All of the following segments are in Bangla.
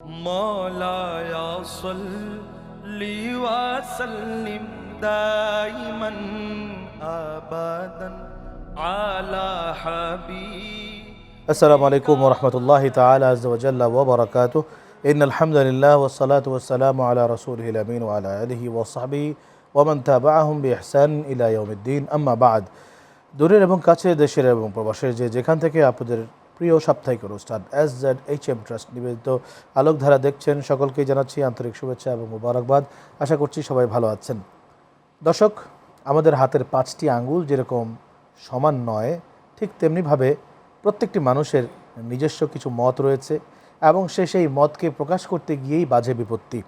مولاي صل وسلم دائما ابدا على حبيب السلام عليكم ورحمة الله تعالى عز وجل وبركاته إن الحمد لله والصلاة والسلام على رسوله الأمين وعلى آله وصحبه ومن تابعهم بإحسان إلى يوم الدين أما بعد দূরের এবং কাছে দেশের এবং প্রবাসের যে যেখান থেকে আপনাদের প্রিয় সাপ্তাহিক অনুষ্ঠান S Z H M trust নিবেদিত আলোকধারা দেখছেন সকলকেই জানাচ্ছি আন্তরিক শুভেচ্ছা এবং মুবারকবাদ। আশা করছি সবাই ভালো আছেন। দর্শক, আমাদের হাতের পাঁচটি আঙ্গুল যেরকম সমান নয়, ঠিক তেমনিভাবে প্রত্যেকটি মানুষের নিজস্ব কিছু মত রয়েছে এবং সে সেই মতকে প্রকাশ করতে গিয়েই বাজে বিপত্তি।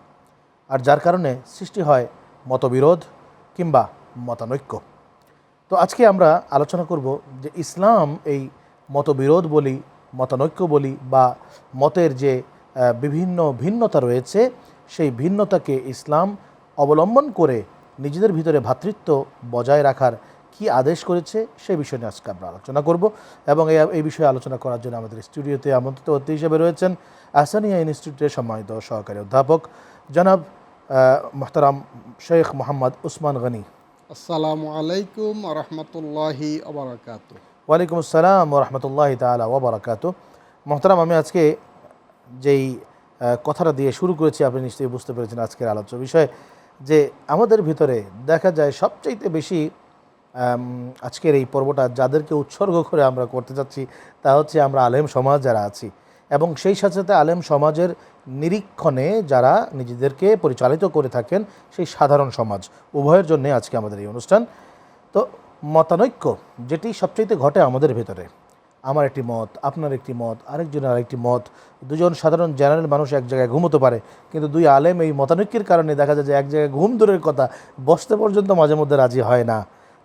আর যার কারণে সৃষ্টি হয় মতবিরোধ কিংবা মতানৈক্য। তো আজকে আমরা আলোচনা করব যে ইসলাম এই মতবিরোধ বলি, মতানৈক্য বলি বা মতের যে বিভিন্ন ভিন্নতা রয়েছে, সেই ভিন্নতাকে ইসলাম অবলম্বন করে নিজেদের ভিতরে ভ্রাতৃত্ব বজায় রাখার কি আদেশ করেছে সেই বিষয় নিয়ে আজকে আমরা আলোচনা করব এবং এই বিষয়ে আলোচনা করার জন্য আমাদের স্টুডিওতে আমন্ত্রিত অতিথি হিসেবে রয়েছেন আসানিয়া ইনস্টিটিউটের সম্মানিত সহকারী অধ্যাপক জনাব মোহতারাম শেখ মোহাম্মদ উসমান গনি। আসসালামু আলাইকুম রহমতুল্লাহি আবরাকাত ওয়ালাইকুম আসসালাম রহমতুল্লাহ তালা ওবরাকাত মোহতারাম, আমি আজকে যেই কথাটা দিয়ে শুরু করেছি, আপনি নিশ্চয়ই বুঝতে পেরেছেন আজকের আলোচ্য বিষয় যে আমাদের ভিতরে দেখা যায় সবচাইতে বেশি আজকের এই পর্বটা যাদেরকে উৎসর্গ করে আমরা করতে যাচ্ছি, তা হচ্ছে আমরা আলেম সমাজ যারা আছি। এবং সেই সাথে সাথে আলেম সমাজের নিরীক্ষণে যারা নিজেদেরকে পরিচালিত করে থাকেন, সেই সাধারণ সমাজ। উভয়ের জন্য আজকে আমাদের এই অনুষ্ঠান। তো মতানৈক্য, যেটি সবচাইতে ঘটে আমাদের ভেতরে। আমার একটি মত, আপনার একটি মত, আরেকজনের আরেকটি মত। দুজন সাধারণ জেনারেল মানুষ এক জায়গায় ঘুমোতে পারে, কিন্তু দুই আলেম এই মতানৈক্যের কারণে দেখা যায় যে এক জায়গায় ঘুম দূরের কথা বসতে পর্যন্ত মাঝে মধ্যে রাজি হয় না।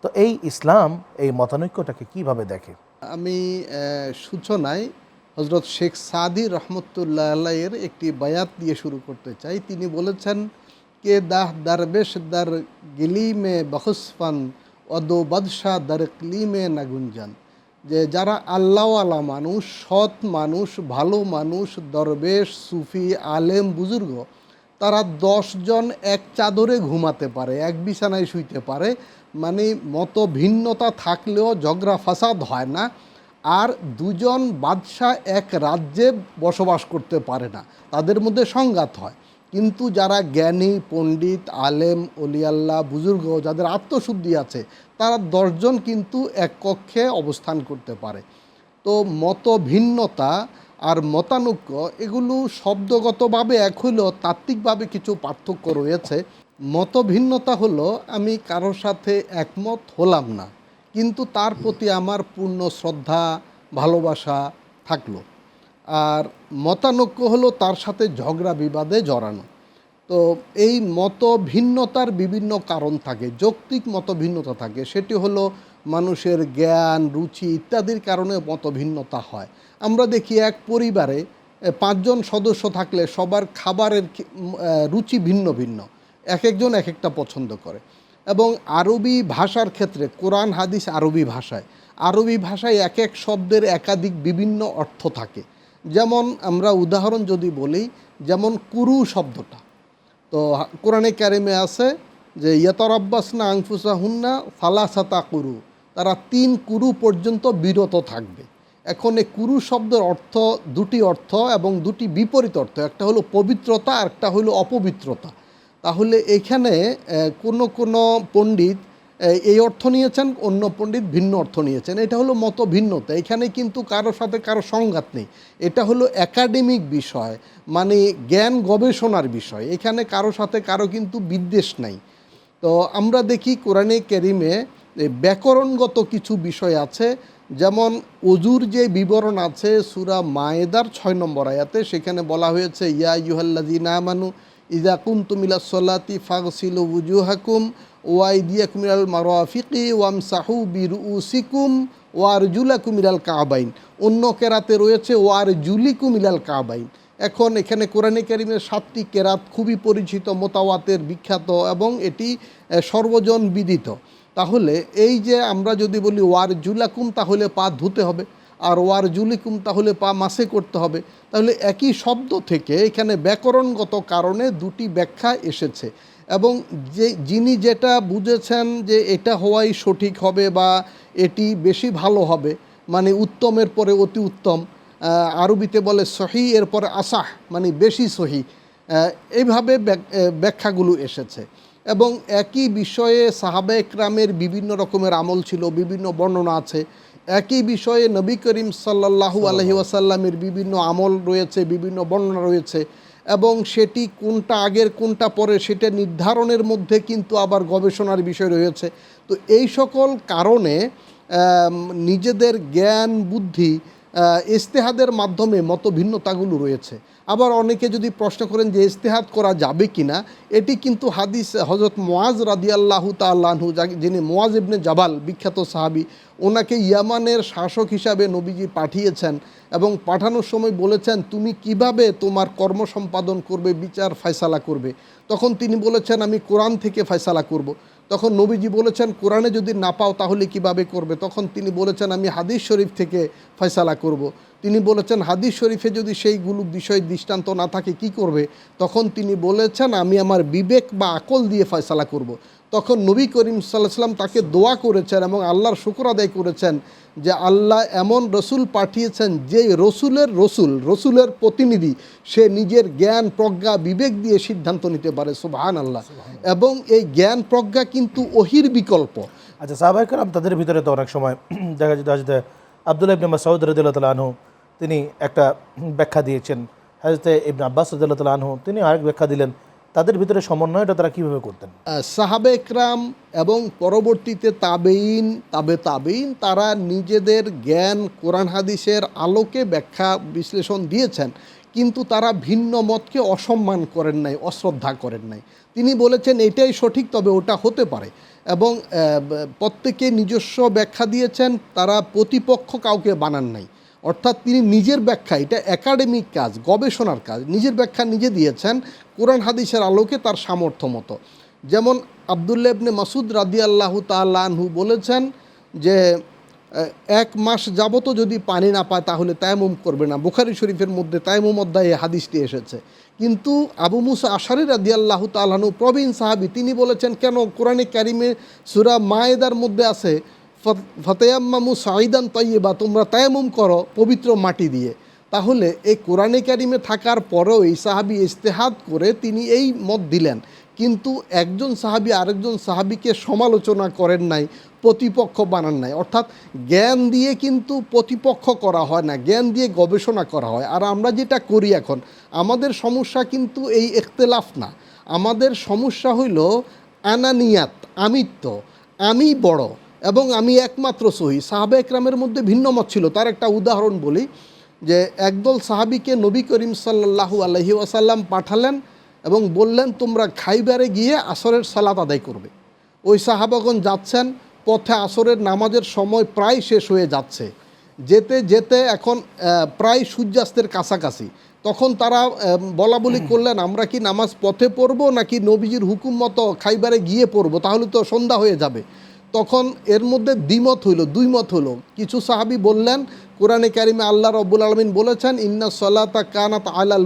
তো এই ইসলাম, এই মতানৈক্যটাকে কীভাবে দেখে? আমি সূচনায় হজরত শেখ সাদি রহমতুল্লাহ একটি বায়াত দিয়ে শুরু করতে চাই। তিনি বলেছেন, কে দাহ দারবেশ দার গিলিমে বহসফান অদো বাদশাহ দার ক্লিমে নাগুঞ্জান। যে যারা আল্লাহওয়ালা মানুষ, সৎ মানুষ, ভালো মানুষ, দরবেশ, সুফি, আলেম, বুজুর্গ, তারা জন এক চাদরে ঘুমাতে পারে, এক বিছানায় শুইতে পারে মানে মত ভিন্নতা থাকলেও ঝগড়া ফাসাদ হয় না, আর দুজন বাদশাহ এক রাজ্যে বসবাস করতে পারে না। তাদের মধ্যে সংঘাত হয়। কিন্তু যারা জ্ঞানী, পণ্ডিত, আলেম অলিয়াল্লাহ বুজুর্গ, যাদের আত্মশুদ্ধি আছে, তারা দশজন কিন্তু এক কক্ষে অবস্থান করতে পারে। তো মত ভিন্নতা আর মতানৈক্য, এগুলো শব্দগতভাবে এক হলেও তাত্ত্বিকভাবে কিছু পার্থক্য রয়েছে। মত ভিন্নতা হলো, আমি কারোর সাথে একমত হলাম না, কিন্তু তার প্রতি আমার পূর্ণ শ্রদ্ধা, ভালোবাসা থাকল। আর মতানৈক্য হলো তার সাথে ঝগড়া বিবাদে জড়ানো। তো এই মত ভিন্নতার বিভিন্ন কারণ থাকে, যৌক্তিক মত ভিন্নতা থাকে। সেটি হলো মানুষের জ্ঞান, রুচি ইত্যাদির কারণে মত ভিন্নতা হয়। আমরা দেখি এক পরিবারে পাঁচজন সদস্য থাকলে সবার খাবারের রুচি ভিন্ন ভিন্ন, এক একজন এক একটা পছন্দ করে। এবং আরবি ভাষার ক্ষেত্রে, কোরআন, হাদিস আরবি ভাষায়। আরবি ভাষায় এক এক শব্দের একাধিক বিভিন্ন অর্থ থাকে। যেমন আমরা উদাহরণ যদি বলি, যেমন কুরু শব্দটা। তো কোরআনে কারিমে আছে যে ইয়তরব্বাস না আংফুসা হুন্না ফালাসাতা কুরু। তারা তিন কুরু পর্যন্ত বিরত থাকবে। এখন এই কুরু শব্দের অর্থ দুটি অর্থ এবং দুটি বিপরীত অর্থ। একটা হলো পবিত্রতা আর একটা হলো অপবিত্রতা। তাহলে এখানে কোনো কোনো পণ্ডিত এই অর্থ নিয়েছেন, অন্য পণ্ডিত ভিন্ন অর্থ নিয়েছেন। এটা হলো মত ভিন্নতা এখানে কিন্তু কারোর সাথে কারও সংঘাত নেই। এটা হলো একাডেমিক বিষয় মানে জ্ঞান গবেষণার বিষয়। এখানে কারও সাথে কারও কিন্তু বিদ্বেষ নাই। তো আমরা দেখি কোরআনে কেরিমে ব্যাকরণগত কিছু বিষয় আছে। যেমন অজুর যে বিবরণ আছে সুরা মায়েদার ছয় নম্বর আয়াতে, সেখানে বলা হয়েছে, ইয়া ইউহাল্লাজি নামানু ইদা কুন্তুমিলা সল্লাতি ফাগসিলু উজুহাকুম ওয়াই দিয়া কুমিরাল মারোয়াফিকি ওয়াম সাহু বির উসিকুম ওয়ার জুলা কুমিরাল কাবাইন। অন্য কেরাতে রয়েছে ওয়ার জুলি কুমিরাল কাবাইন। এখন এখানে কোরআনে কারিমের সাতটি কেরাত খুবই পরিচিত, মোতাওয়াতের বিখ্যাত এবং এটি সর্বজন বিদিত। তাহলে এই যে আমরা যদি বলি ওয়ার জুলাকুম তাহলে পা ধুতে হবে। আর ওয়ার জুলিকুম তাহলে পা মাসে করতে হবে। তাহলে একই শব্দ থেকে এখানে ব্যাকরণগত কারণে দুটি ব্যাখ্যা এসেছে। এবং যে যিনি যেটা বুঝেছেন যে এটা হওয়াই সঠিক হবে বা এটি বেশি ভালো হবে মানে উত্তমের পরে অতি উত্তম আরবিতে বলে সহি এরপরে আসাহ মানে বেশি সহি এইভাবে ব্যাখ্যাগুলো এসেছে। এবং একই বিষয়ে সাহাবা একরামের বিভিন্ন রকমের আমল ছিল বিভিন্ন বর্ণনা আছে। একই বিষয়ে নবী করিম সাল্লাল্লাহু আলহি ওয়াসাল্লামের বিভিন্ন আমল রয়েছে বিভিন্ন বর্ণনা রয়েছে। এবং সেটি কোনটা আগের, কোনটা পরে সেটা নির্ধারণের মধ্যে কিন্তু আবার গবেষণার বিষয় রয়েছে। তো এই সকল কারণে নিজেদের জ্ঞান, বুদ্ধি ইস্তেহাদের মাধ্যমে মতভিন্নতাগুলো রয়েছে। আবার অনেকে যদি প্রশ্ন করেন যে ইস্তেহাদ করা যাবে কি না এটি কিন্তু হাদিস হজরত মোয়াজ রাদিয়াল্লাহু তাল্লাহু যিনি মোয়াজ ইবনে জাবাল, বিখ্যাত সাহাবি, ওনাকে ইয়ামানের শাসক হিসাবে নবীজি পাঠিয়েছেন এবং পাঠানোর সময় বলেছেন, তুমি কীভাবে তোমার কর্ম সম্পাদন করবে, বিচার ফয়সালা করবে তখন তিনি বলেছেন, আমি কোরআন থেকে ফয়সালা করব। তখন নবীজি বলেছেন, কোরআনে যদি না পাও তাহলে কীভাবে করবে তখন তিনি বলেছেন, আমি হাদিস শরীফ থেকে ফয়সালা করব। তিনি বলেছেন, হাদিস শরীফে যদি সেইগুলো বিষয় দৃষ্টান্ত না থাকে, কি করবে তখন তিনি বলেছেন, আমি আমার বিবেক বা আকল দিয়ে ফয়সালা করব। তখন নবী করিম সাল্লাহ সাল্লাম তাকে দোয়া করেছেন এবং আল্লাহর শুকর আদায় করেছেন যে আল্লাহ এমন রসুল পাঠিয়েছেন যে রসুলের রসুল রসুলের প্রতিনিধি সে নিজের জ্ঞান প্রজ্ঞা বিবেক দিয়ে সিদ্ধান্ত নিতে পারে সুবাহান আল্লাহ এবং এই জ্ঞান প্রজ্ঞা কিন্তু ওহির বিকল্প। আচ্ছা সাহাবাই কালাম তাদের ভিতরে তো অনেক সময় দেখা যেত হাজতে আবদুল্লাহ ইবনে মাসাউদ রদুল্লাহ আনহু তিনি একটা ব্যাখ্যা দিয়েছেন। হাজতে ইবনে আব্বাস রদুল্লাহ আনহু তিনি আরেক ব্যাখ্যা দিলেন তাদের ভিতরে সমন্বয়টা তারা কীভাবে করতেন? সাহাবে একরাম এবং পরবর্তীতে তাবেইন তাবে তাবেইন তারা নিজেদের জ্ঞান, কোরআন হাদিসের আলোকে ব্যাখ্যা বিশ্লেষণ দিয়েছেন, কিন্তু তারা ভিন্ন মতকে অসম্মান করেন নাই, অশ্রদ্ধা করেন নাই। তিনি বলেছেন এটাই সঠিক, তবে ওটা হতে পারে। এবং প্রত্যেকে নিজস্ব ব্যাখ্যা দিয়েছেন, তারা প্রতিপক্ষ কাউকে বানান নাই। অর্থাৎ তিনি নিজের ব্যাখ্যা, এটা একাডেমিক কাজ, গবেষণার কাজ, নিজের ব্যাখ্যা নিজে দিয়েছেন কোরআন হাদিসের আলোকে তার সামর্থ্য মতো। যেমন আবদুল্লা ইবনে মাসুদ রাদি আল্লাহ তাল্লাহু বলেছেন যে এক মাস যাবতও যদি পানি না পায় তাহলে তায়ামুম করবে না। বুখারি শরীফের মধ্যে তায়ামুম অধ্যায়ে হাদিসটি এসেছে। কিন্তু আবু মুসা আশারি রাদি আল্লাহ তাল্লাহনু প্রবীণ সাহাবি, তিনি বলেছেন, কেন? কোরআনে ক্যারিমে সুরা মায়েদার মধ্যে আছে ফতেয়াম্মামু সাইদান তৈবা তোমরা তায়ামুম করো পবিত্র মাটি দিয়ে। তাহলে এই কোরআনে কারিমে থাকার পরেও এই সাহাবি ইস্তেহাদ করে তিনি এই মত দিলেন। কিন্তু একজন সাহাবি আরেকজন সাহাবিকে সমালোচনা করেন নাই, প্রতিপক্ষ বানান নাই। অর্থাৎ জ্ঞান দিয়ে কিন্তু প্রতিপক্ষ করা হয় না, জ্ঞান দিয়ে গবেষণা করা হয়। আর আমরা যেটা করি এখন, আমাদের সমস্যা কিন্তু এই এখতেলাফ না। আমাদের সমস্যা হইল আনানিয়াত, আমিত্ব। আমি বড় এবং আমি একমাত্র সহি। সাহাবা একরামের মধ্যে ভিন্ন মত ছিল। তার একটা উদাহরণ বলি যে, একদল সাহাবিকে নবী করিম সাল্লাহু আলহি ওয়াসাল্লাম পাঠালেন এবং বললেন, তোমরা খাইবারে গিয়ে আসরের সালাত আদায় করবে। ওই সাহাবাগণ যাচ্ছেন, পথে আসরের নামাজের সময় প্রায় শেষ হয়ে যাচ্ছে। যেতে যেতে এখন প্রায় সূর্যাস্তের কাছাকাছি। তখন তারা বলা বলি করলেন, আমরা কি নামাজ পথে পড়ব নাকি নবীজির হুকুম মতো খাইবারে গিয়ে পড়ব? তাহলে তো সন্ধ্যা হয়ে যাবে। তখন এর মধ্যে দ্বিমত হইল দুই মত হলো কিছু সাহাবি বললেন, কোরআনে কারিমে আল্লাহ রব্বুল আলমিন বলেছেন, ইন্না সলাতা কানাত আলাল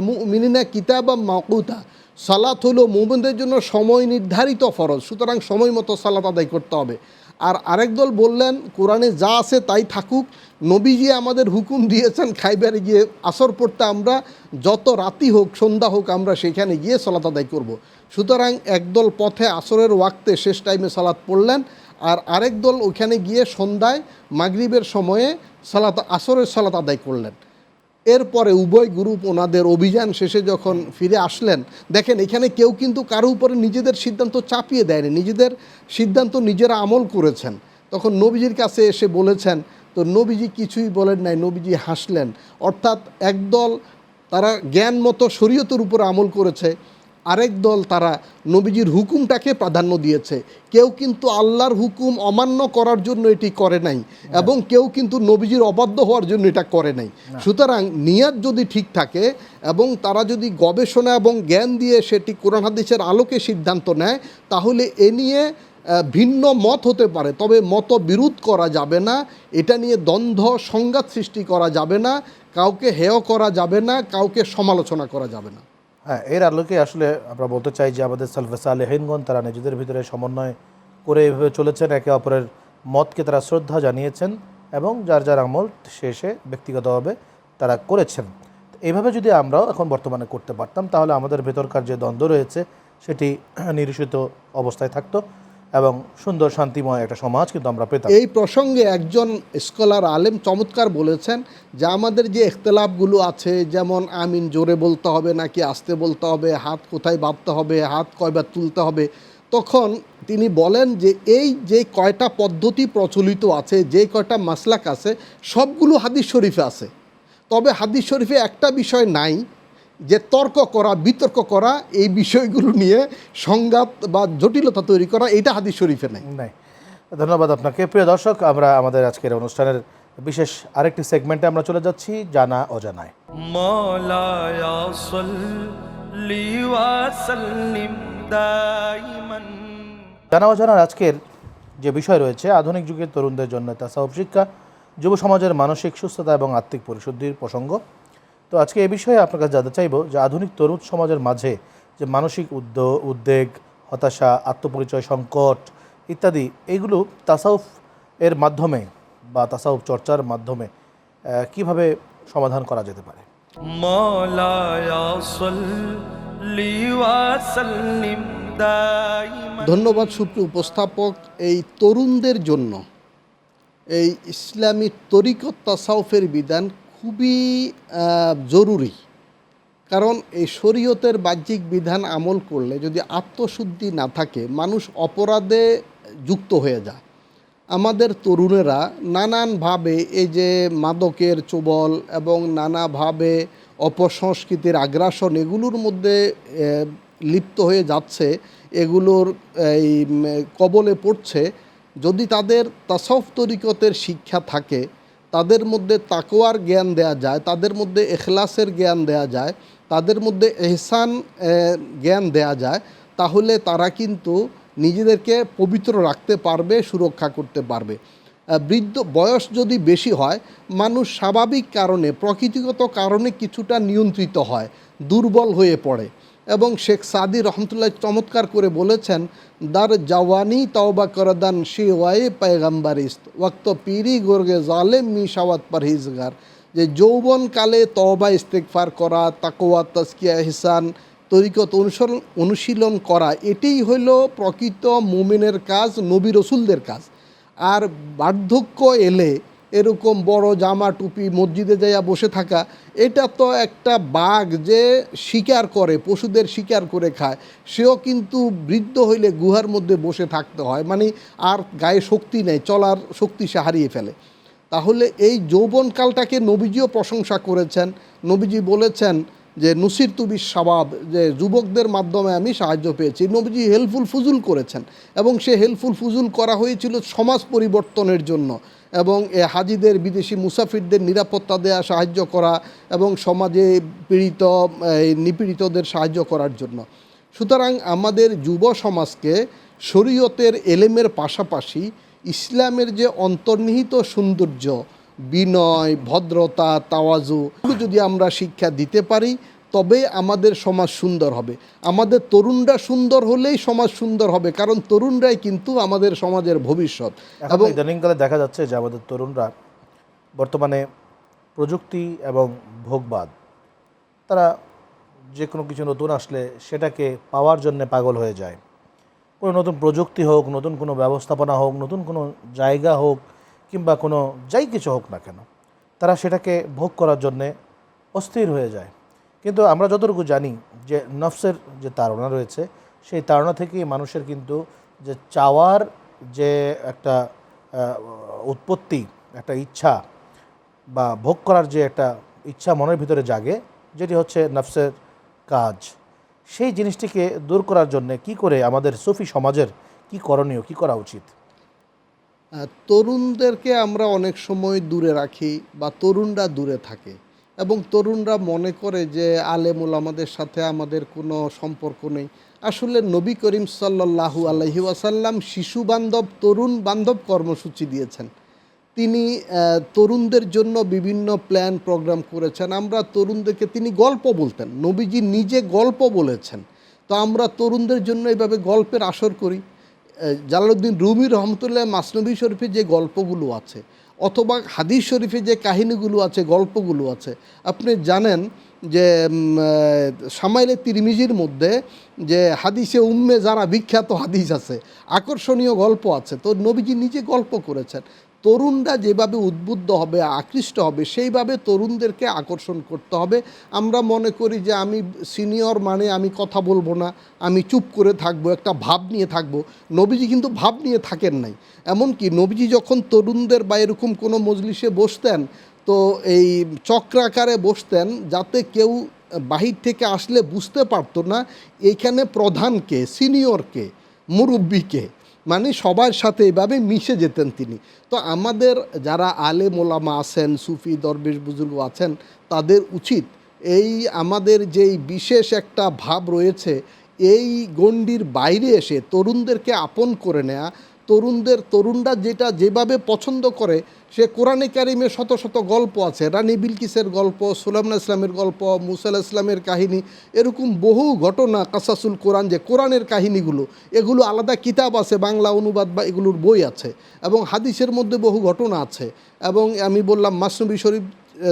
কিতাবা মাকুতা। সালাত হলো মুমিনদের জন্য সময় নির্ধারিত ফরজ, সুতরাং সময় মতো সালাত আদায় করতে হবে। আর আরেক দল বললেন, কোরআনে যা আছে তাই থাকুক। নবীজি আমাদের হুকুম দিয়েছেন, খাইবারে গিয়ে আসর পড়তে আমরা, যত রাতি হোক, সন্ধ্যা হোক, আমরা সেখানে গিয়ে সালাত আদায় করব। সুতরাং একদল পথে আসরের ওয়াক্তে শেষ টাইমে সালাত পড়লেন আর আরেক দল ওখানে গিয়ে সন্ধ্যায় মাগরিবের সময়ে সালাত, আসরের সালাত আদায় করলেন। এরপরে উভয় গ্রুপ ওনাদের অভিযান শেষে যখন ফিরে আসলেন, দেখেন এখানে কেউ কিন্তু কারও উপরে নিজেদের সিদ্ধান্ত চাপিয়ে দেয়নি, নিজেদের সিদ্ধান্ত নিজেরা আমল করেছেন। তখন নবীজির কাছে এসে বলেছেন, তো নবীজি কিছুই বলেন নাই, নবীজি হাসলেন। অর্থাৎ একদল তারা জ্ঞান মতো শরীয়তের উপর আমল করেছে আরেক দল তারা নবীজির হুকুমটাকে প্রাধান্য দিয়েছে। কেউ কিন্তু আল্লাহর হুকুম অমান্য করার জন্য এটি করে নাই এবং কেউ কিন্তু নবীজির অবাধ্য হওয়ার জন্য এটা করে নাই। সুতরাং নিয়াত যদি ঠিক থাকে এবং তারা যদি গবেষণা এবং জ্ঞান দিয়ে সেটি কোরআন হাদিসের আলোকে সিদ্ধান্ত নেয় তাহলে এ নিয়ে ভিন্ন মত হতে পারে। তবে মত বিরোধ করা যাবে না এটা নিয়ে দ্বন্দ্ব সংঘাত সৃষ্টি করা যাবে না কাউকে হেয় করা যাবে না কাউকে সমালোচনা করা যাবে না। হ্যাঁ এর আলোকে আসলে আমরা বলতে চাই যে আমাদের সালফেসা আলহিনগণ তারা নিজেদের ভিতরে সমন্বয় করে এভাবে চলেছেন, একে অপরের মতকে তারা শ্রদ্ধা জানিয়েছেন এবং যার যার আমল শেষে ব্যক্তিগতভাবে তারা করেছেন। তো এইভাবে যদি আমরাও এখন বর্তমানে করতে পারতাম, তাহলে আমাদের ভেতরকার যে দ্বন্দ্ব রয়েছে, সেটি নিরসিত অবস্থায় থাকতো। এবং সুন্দর, শান্তিময় একটা সমাজ কিন্তু আমরা পেতাম এই প্রসঙ্গে একজন স্কলার আলেম চমৎকার বলেছেন যে আমাদের যে ইখতলাফগুলো আছে, যেমন আমিন জোরে বলতে হবে নাকি আস্তে বলতে হবে, হাত কোথায় বাঁধতে হবে, হাত কয়বার তুলতে হবে, তখন তিনি বলেন যে এই যে কয়টা পদ্ধতি প্রচলিত আছে, যে কয়টা মাসলাক আছে, সবগুলো হাদিস শরীফে আছে। তবে হাদিস শরীফে একটা বিষয় নাই যে তর্ক করা বিতর্ক করা এই বিষয়গুলো নিয়ে সংঘাত বা জটিলতা তৈরি করা এটা হাদিস শরীফে নেই। ধন্যবাদ আপনাকে। প্রিয় দর্শক আমরা আমাদের আজকের অনুষ্ঠানের বিশেষ আরেকটি সেগমেন্টে আমরা চলে যাচ্ছি জানা অজানায়। জানা অজানার আজকের যে বিষয় রয়েছে আধুনিক যুগের তরুণদের জন্য তাসাউফ শিক্ষা যুব সমাজের মানসিক সুস্থতা এবং আত্মিক পরিশুদ্ধির প্রসঙ্গ। তো আজকে এ বিষয়ে আপনার কাছে জানতে চাইব যে আধুনিক তরুণ সমাজের মাঝে যে মানসিক উদ্যোগ উদ্বেগ হতাশা আত্মপরিচয় সংকট ইত্যাদি এইগুলো তাসাউফ এর মাধ্যমে বা তাসাউফ চর্চার মাধ্যমে কীভাবে সমাধান করা যেতে পারে? ধন্যবাদ সুপ্রিয় উপস্থাপক এই তরুণদের জন্য এই ইসলামী তরিকত তাসাউফের বিধান খুবই জরুরি। কারণ এই শরীয়তের বাহ্যিক বিধান আমল করলে যদি আত্মশুদ্ধি না থাকে, মানুষ অপরাধে যুক্ত হয়ে যায়। আমাদের তরুণেরা নানানভাবে এই যে মাদকের চোবল এবং নানাভাবে অপসংস্কৃতির আগ্রাসন এগুলোর মধ্যে লিপ্ত হয়ে যাচ্ছে, এগুলোর, এই কবলে পড়ছে। যদি তাদের তাসফ তরিকতের শিক্ষা থাকে তাদের মধ্যে তাকোয়ার জ্ঞান দেয়া যায়, তাদের মধ্যে এখলাসের জ্ঞান দেয়া যায়, তাদের মধ্যে এহসান জ্ঞান দেয়া যায়, তাহলে তারা কিন্তু নিজেদেরকে পবিত্র রাখতে পারবে, সুরক্ষা করতে পারবে। বৃদ্ধ বয়স যদি বেশি হয়, মানুষ স্বাভাবিক কারণে, প্রকৃতিগত কারণে কিছুটা নিয়ন্ত্রিত হয়, দুর্বল হয়ে পড়ে। এবং শেখ সাদি রহমতুল্লাহ চমৎকার করে বলেছেন, দার জওয়ানি তওবা করদান শিওয়াই পেগম্বরিস্ত ওয়াক্ত পিরি গোরগে জালেম মিশাওয়াত পরহিজগার, যে যৌবনকালে তওবা ইস্তেকফার করা তাকোয়া তস্কিয়া হিসান তরিকত অনুসরণ, অনুশীলন করা, এটাই হইল প্রকৃত মুমিনের কাজ, নবী রসুলদের কাজ। আর বার্ধক্য এলে এরকম বড় জামা টুপি মসজিদে যাইয়া বসে থাকা, এটা তো একটা বাঘ যে শিকার করে, পশুদের শিকার করে খায়। সেও কিন্তু বৃদ্ধ হইলে গুহার মধ্যে বসে থাকতে হয়। মানে আর গায়ে শক্তি নেই, চলার শক্তি সে হারিয়ে ফেলে। তাহলে এই যৌবনকালটাকে নবীজিও প্রশংসা করেছেন। নবীজি বলেছেন যে নুসির তুবি স্বভাব যে যুবকদের মাধ্যমে আমি সাহায্য পেয়েছি। নবীজি হেল্পফুল ফুজুল করেছেন এবং সে হেল্পফুল ফুজুল করা হয়েছিল সমাজ পরিবর্তনের জন্য এবং এ হাজিদের, বিদেশি মুসাফিরদের নিরাপত্তা দেওয়া সাহায্য করা এবং সমাজে পীড়িত, এই নিপীড়িতদের সাহায্য করার জন্য। সুতরাং আমাদের যুব সমাজকে শরীয়তের এলেমের পাশাপাশি ইসলামের যে অন্তর্নিহিত সৌন্দর্য বিনয় ভদ্রতা তাওয়াজু যদি আমরা শিক্ষা দিতে পারি তবে আমাদের সমাজ সুন্দর হবে। আমাদের তরুণরা সুন্দর হলেই সমাজ সুন্দর হবে কারণ তরুণরাই কিন্তু আমাদের সমাজের ভবিষ্যৎ। এবং ইদানিংকালে দেখা যাচ্ছে যে আমাদের তরুণরা বর্তমানে প্রযুক্তি এবং ভোগবাদ তারা যে কোনো কিছু নতুন আসলে সেটাকে পাওয়ার জন্য পাগল হয়ে যায়। কোনো নতুন প্রযুক্তি হোক নতুন কোনো ব্যবস্থাপনা হোক নতুন কোনো জায়গা হোক কিংবা কোনো যাই কিছু হোক না কেন, তারা সেটাকে ভোগ করার জন্যে অস্থির হয়ে যায়। কিন্তু আমরা যতটুকু জানি যে নফসের যে তাড়না রয়েছে, সেই তাড়না থেকেই মানুষের কিন্তু যে চাওয়ার যে একটা উৎপত্তি, একটা ইচ্ছা বা ভোগ করার যে একটা ইচ্ছা মনের ভিতরে জাগে, যেটি হচ্ছে নফসের কাজ। সেই জিনিসটিকে দূর করার জন্য কি করে আমাদের সুফি সমাজের কি করণীয়, কি করা উচিত? তরুণদেরকে আমরা অনেক সময় দূরে রাখি বা তরুণরা দূরে থাকে এবং তরুণরা মনে করে যে আলেমুল আমাদের সাথে আমাদের কোনো সম্পর্ক নেই। আসলে নবী করিম সাল্লাল্লাহু আলহি ওয়াসাল্লাম শিশু বান্ধব, তরুণ বান্ধব কর্মসূচি দিয়েছেন। তিনি তরুণদের জন্য বিভিন্ন প্ল্যান প্রোগ্রাম করেছেন। আমরা তরুণদেরকে তিনি গল্প বলতেন। নবীজি নিজে গল্প বলেছেন। তো আমরা তরুণদের জন্য এইভাবে গল্পের আসর করি। জালালউদ্দিন রুমি রহমতুল্লাহ মাসনবী শরীফের যে গল্পগুলো আছে, অথবা হাদিস শরীফের যে কাহিনীগুলো আছে, গল্পগুলো আছে, আপনি জানেন যে সামাইলে তিরমিজির মধ্যে যে হাদিসে উম্মে যারা বিখ্যাত হাদিস আছে, আকর্ষণীয় গল্প আছে, তো নবীজি নিজে গল্প করেছেন। তরুণরা যেভাবে উদ্বুদ্ধ হবে, আকৃষ্ট হবে, সেইভাবে তরুণদেরকে আকর্ষণ করতে হবে। আমরা মনে করি যে আমি সিনিয়র মানে আমি কথা বলব না, আমি চুপ করে থাকব, একটা ভাব নিয়ে থাকব। নবীজি কিন্তু ভাব নিয়ে থাকেন নাই। এমনকি নবীজি যখন তরুণদের বা এরকম কোনো মজলিসে বসতেন, তো এই চক্রাকারে বসতেন, যাতে কেউ বাহির থেকে আসলে বুঝতে পারতো না এইখানে প্রধানকে সিনিয়রকে মুরব্বীকে মানে সবার সাথে এভাবে মিশে যেতেন তিনি। তো আমাদের যারা আলে মোলামা আছেন, সুফি দরবেশ বুজুর্গ আছেন, তাদের উচিত এই আমাদের যেই বিশেষ একটা ভাব রয়েছে, এই গণ্ডির বাইরে এসে তরুণদেরকে আপন করে নেয়া তরুণদের, তরুণরা যেটা যেভাবে পছন্দ করে, সে কোরআনে কারিমে শত শত গল্প আছে। রানী বিলকিসের গল্প, সুলাইমান ইসলামের গল্প মুসাল ইসলামের কাহিনী, এরকম বহু ঘটনা কাসাসুল কোরআন যে কোরআনের কাহিনীগুলো, এগুলো আলাদা কিতাব আছে, বাংলা অনুবাদ বা এগুলোর বই আছে এবং হাদিসের মধ্যে বহু ঘটনা আছে। এবং আমি বললাম মাসনবী শরীফ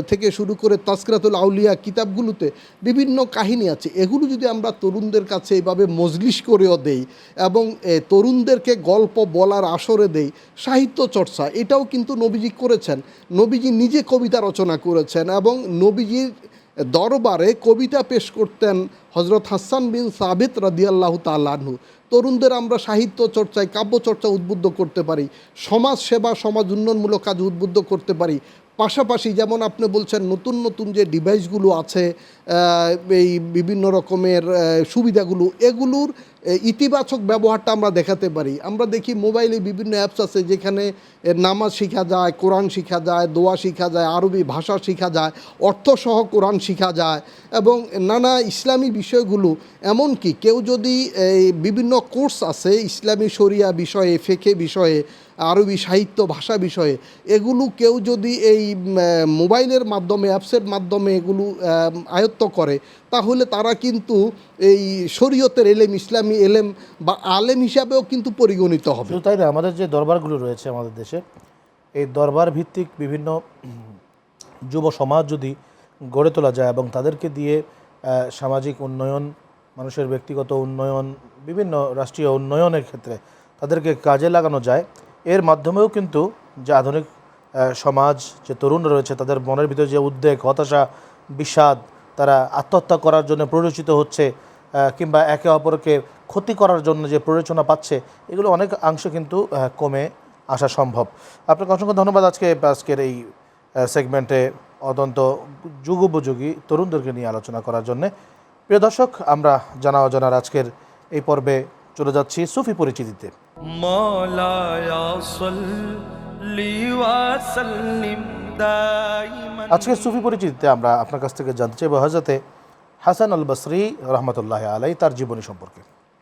থেকে শুরু করে তাস্করাতুল আউলিয়া কিতাবগুলোতে বিভিন্ন কাহিনী আছে। এগুলো যদি আমরা তরুণদের কাছে এইভাবে মজলিশ করেও দেই এবং তরুণদেরকে গল্প বলার আসরে দেই, সাহিত্য চর্চা, এটাও কিন্তু নবীজি করেছেন। নবীজি নিজে কবিতা রচনা করেছেন এবং নবীজির দরবারে কবিতা পেশ করতেন হজরত হাসান বিন সাবিত রাদিয়াল্লাহ তালাহু তরুণদের আমরা সাহিত্য চর্চায়, কাব্য চর্চা উদ্বুদ্ধ করতে পারি, সমাজ সেবা, সমাজ উন্নয়নমূলক কাজ উদ্বুদ্ধ করতে পারি। পাশাপাশি যেমন আপনি বলছেন নতুন নতুন যে ডিভাইসগুলো আছে এই বিভিন্ন রকমের সুবিধাগুলো, এগুলোর ইতিবাচক ব্যবহারটা আমরা দেখাতে পারি। আমরা দেখি মোবাইলে বিভিন্ন অ্যাপস আছে যেখানে নামাজ শেখা যায়, কোরআন শেখা যায়, দোয়া শেখা যায়, আরবি ভাষা শেখা যায় অর্থসহ কোরআন শেখা যায় এবং নানা ইসলামী বিষয়গুলো। এমনকি কেউ যদি বিভিন্ন কোর্স আছে ইসলামী শরিয়া বিষয়ে ফেকে বিষয়ে আরবি সাহিত্য ভাষা বিষয়ে। এগুলো কেউ যদি এই মোবাইলের মাধ্যমে, অ্যাপসের মাধ্যমে এগুলো আয়ত্ত করে, তাহলে তারা কিন্তু এই শরীয়তের এলেম, ইসলামী এলেম বা আলেম হিসাবেও কিন্তু পরিগণিত হবে। তাই না, আমাদের যে দরবারগুলো রয়েছে আমাদের দেশে, এই দরবার ভিত্তিক বিভিন্ন যুব সমাজ যদি গড়ে তোলা যায় এবং তাদেরকে দিয়ে সামাজিক উন্নয়ন, মানুষের ব্যক্তিগত উন্নয়ন, বিভিন্ন রাষ্ট্রীয় উন্নয়নের ক্ষেত্রে তাদেরকে কাজে লাগানো যায় এর মাধ্যমেও কিন্তু যে আধুনিক সমাজ, যে তরুণ রয়েছে, তাদের মনের ভিতরে যে উদ্বেগ, হতাশা, বিষাদ, তারা আত্মহত্যা করার জন্য প্ররোচিত হচ্ছে কিংবা একে অপরকে ক্ষতি করার জন্য যে প্ররোচনা পাচ্ছে, এগুলো অনেক অংশ কিন্তু কমে আসা সম্ভব। আপনাকে অসংখ্য ধন্যবাদ আজকে, আজকের এই সেগমেন্টে অত্যন্ত যুগোপযোগী তরুণদেরকে নিয়ে আলোচনা করার জন্য। প্রিয় দর্শক, আমরা জানা অজানার আজকের এই পর্বে চলে যাচ্ছি সুফি পরিচিতিতে। আজকের সুফি পরিচিতিতে আমরা আপনার কাছ থেকে জানতে চাইব হজরতে হাসান আল বসরি রহমতুল্লাহ আলাই তার জীবনী সম্পর্কে।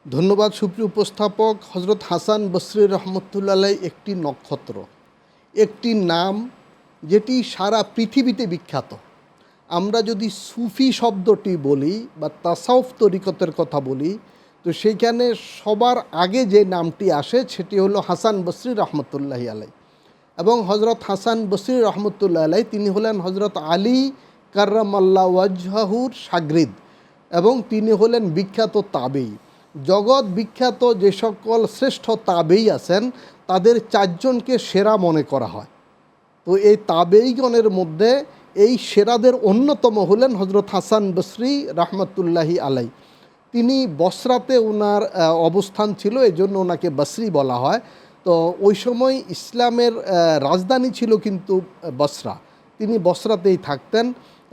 ধন্যবাদ সুফি উপস্থাপক। হজরত হাসান বসরি রহমতুল্লাহ একটি নক্ষত্র একটি নাম যেটি সারা পৃথিবীতে বিখ্যাত। আমরা যদি সুফি শব্দটি বলি বা তাসাউফ তরিকতের কথা বলি তো সেইখানে সবার আগে যে নামটি আসে সেটি হলো হাসান বসরি রহমতুল্লাহ আলাই। এবং হজরত হাসান বসরি রহমতুল্লাহ আলাই, তিনি হলেন হজরত আলী কার্রামাল্লা ওয়াজহাহুর সাগরিদ এবং তিনি হলেন বিখ্যাত তাবেই। জগৎ বিখ্যাত যে সকল শ্রেষ্ঠ তাবেই আছেন, তাদের চারজনকে সেরা মনে করা হয়। তো এই তাবেইগণের মধ্যে এই সেরাদের অন্যতম হলেন হজরত হাসান বসরি রহমতুল্লাহি আলাই। তিনি বসরাতে ওনার অবস্থান ছিল এই জন্য ওনাকে বসরি বলা হয়। তো ওই সময় ইসলামের রাজধানী ছিল কিন্তু বসরা। তিনি বসরাতেই থাকতেন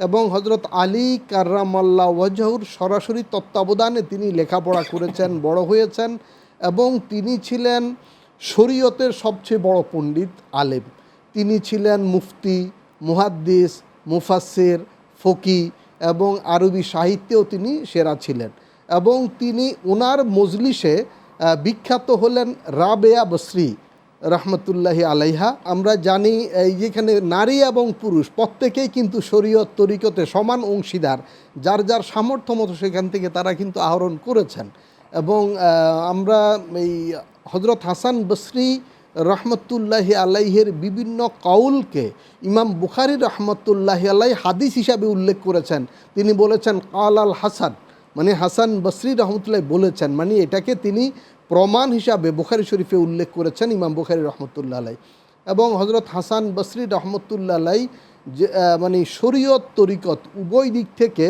এবং হজরত আলী কার্রামাল্লা ওয়াজহুর সরাসরি তত্ত্বাবধানে তিনি লেখাপড়া করেছেন, বড় হয়েছেন এবং তিনি ছিলেন শরীয়তের সবচেয়ে বড় পণ্ডিত আলেম। তিনি ছিলেন মুফতি, মুহাদ্দিস মুফাসির ফকি এবং আরবি সাহিত্যেও তিনি সেরা ছিলেন। এবং তিনি ওনার মজলিসে বিখ্যাত হলেন রাবেয়া বশ্রী রহমতুল্লাহি আলাইহা। আমরা জানি যেখানে নারী এবং পুরুষ, প্রত্যেকেই কিন্তু শরীয়ত তরিকতে সমান অংশীদার। যার যার সামর্থ্য মতো সেখান থেকে তারা কিন্তু আহরণ করেছেন। এবং আমরা এই হজরত হাসান বসরি রহমতুল্লাহি আলাইহের বিভিন্ন কাউলকে ইমাম বুখারি রহমতুল্লাহি আলাই হাদিস হিসাবে উল্লেখ করেছেন। তিনি বলেছেন কাল আল হাসান। মানে হাসান বসরি রহমতুল্লাহ বলেছেন মানে এটাকে তিনি প্রমাণ হিসাবে বুখারি শরীফে উল্লেখ করেছেন ইমাম বুখারি রহমতুল্লাহ আলাই এবং হজরত হাসান বসরি রহমতুল্লাহ যে মানে শরীয়ত তরিকত উভয় দিক থেকে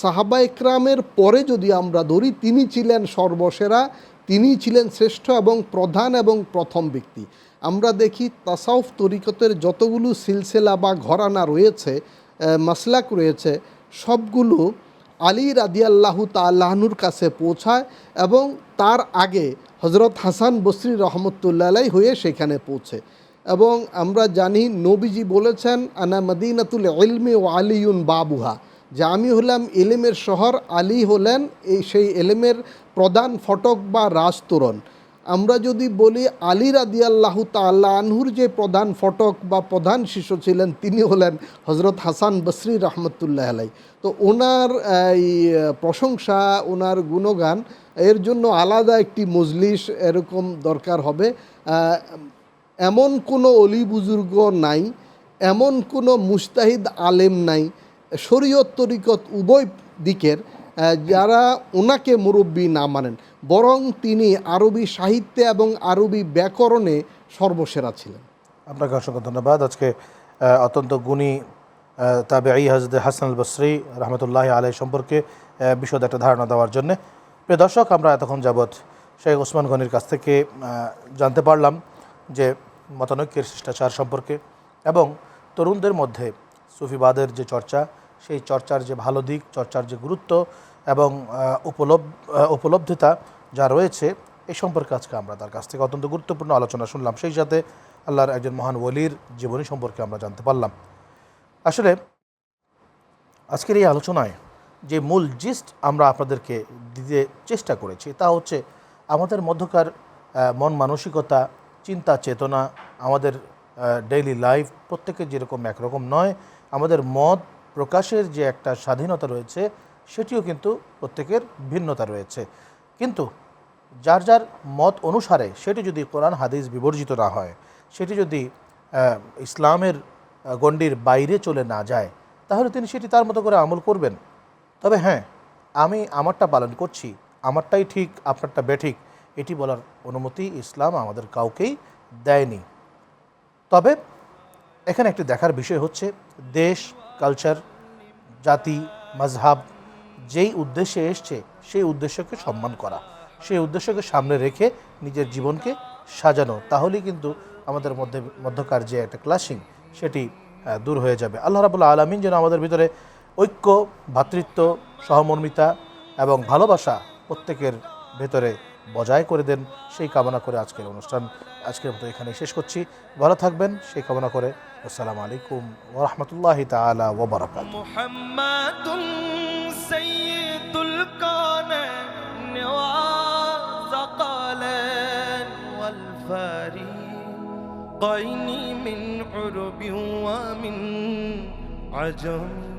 সাহাবা ইকরামের পরে যদি আমরা ধরি, তিনি ছিলেন সর্বসেরা, তিনি ছিলেন শ্রেষ্ঠ এবং প্রধান এবং প্রথম ব্যক্তি। আমরা দেখি তাসাউফ তরিকতের যতগুলো সিলসিলা বা ঘরানা রয়েছে মাসলাক রয়েছে, সবগুলো আলী রাদিয়াল্লাহু তাল্লাহনুর কাছে পৌঁছায় এবং তার আগে হজরত হাসান বসরি রহমতুল্লাহ হয়ে সেখানে পৌঁছে। এবং আমরা জানি নবীজি বলেছেন, আনা মদিনাতুল ইলমি ও আলিউন বাবুহা। যে আমি হলাম এলেমের শহর, আলী হলেন এই সেই এলেমের প্রধান ফটক বা রাজতোরণ। আমরা যদি বলি আলী রাদিয়াল্লাহু তাল্লাহ আনহুর যে প্রধান ফটক বা প্রধান শিষ্য ছিলেন, তিনি হলেন হজরত হাসান বসরি রহমতুল্লাহ আলাই তো ওনার, এই, প্রশংসা, ওনার গুণগান, এর জন্য আলাদা একটি মজলিস এরকম দরকার হবে। এমন কোনো অলি বুজুর্গ নাই, এমন কোনো মুস্তাহিদ আলেম নাই। শরীয়ত তরিকত উভয় দিকের যারা ওনাকে মুরব্বী না মানেন, বরং তিনি আরবি সাহিত্যে এবং আরবি ব্যাকরণে সর্বসেরা ছিলেন। আপনাকে অসংখ্য ধন্যবাদ। আজকে অত্যন্ত গুণী তাবে আই হাজদ হাসান আল বসরি রহমতুল্লাহ আলাই সম্পর্কে বিশদ একটা ধারণা দেওয়ার জন্য। প্রিয় দর্শক, আমরা এতক্ষণ যাবৎ শেখ ওসমান গনির কাছ থেকে জানতে পারলাম যে মতানৈক্যের শিষ্টাচার সম্পর্কে এবং তরুণদের মধ্যে সুফিবাদের যে চর্চা, সেই চর্চার যে ভালো দিক, চর্চার যে গুরুত্ব এবং আহ, উপলব উপলব্ধিতা যা রয়েছে এই সম্পর্কে আজকে আমরা তার কাছ থেকে অত্যন্ত গুরুত্বপূর্ণ আলোচনা শুনলাম। সেই সাথে আল্লাহর একজন মহান ওলির জীবনী সম্পর্কে আমরা জানতে পারলাম। আসলে আজকের এই আলোচনায় যে মূল জিস্ট আমরা আপনাদেরকে দিতে চেষ্টা করেছি তা হচ্ছে আমাদের মধ্যকার মন মানসিকতা চিন্তা চেতনা আমাদের ডেইলি লাইফ প্রত্যেকের যেরকম একরকম নয় আমাদের মত প্রকাশের যে একটা স্বাধীনতা রয়েছে সেটিও কিন্তু প্রত্যেকের ভিন্নতা রয়েছে। কিন্তু যার যার মত অনুসারে সেটি যদি কোরআন হাদিস বিবর্জিত না হয়, সেটি যদি ইসলামের গণ্ডির বাইরে চলে না যায়, তাহলে তিনি সেটি তার মতো করে আমল করবেন। তবে হ্যাঁ আমি আমারটা পালন করছি, আমারটাই ঠিক, আপনারটা বেঠিক, এটি বলার অনুমতি ইসলাম আমাদের কাউকেই দেয়নি। তবে এখানে একটি দেখার বিষয় হচ্ছে দেশ, কালচার, জাতি মজহাব যেই উদ্দেশ্যে এসছে, সেই উদ্দেশ্যকে সম্মান করা। সেই উদ্দেশ্যকে সামনে রেখে নিজের জীবনকে সাজানো। তাহলেই কিন্তু আমাদের মধ্যে, মধ্যকার যে একটা ক্লাসিং সেটি দূর হয়ে যাবে। আল্লাহ রাবুল্লাহ আলমিন যেন আমাদের ভিতরে ঐক্য ভ্রাতৃত্ব সহমর্মিতা এবং ভালোবাসা প্রত্যেকের ভেতরে বজায় করে দেন সেই কামনা করে আজকের অনুষ্ঠান আজকের মতো এখানে শেষ করছি ভালো থাকবেন সেই কামনা করে আসসালামু আলাইকুম ওরহমতুল্লাহি তালা ওবরাকাত محمد سيد الكونين وثقلين والفريقين من عرب ومن عجم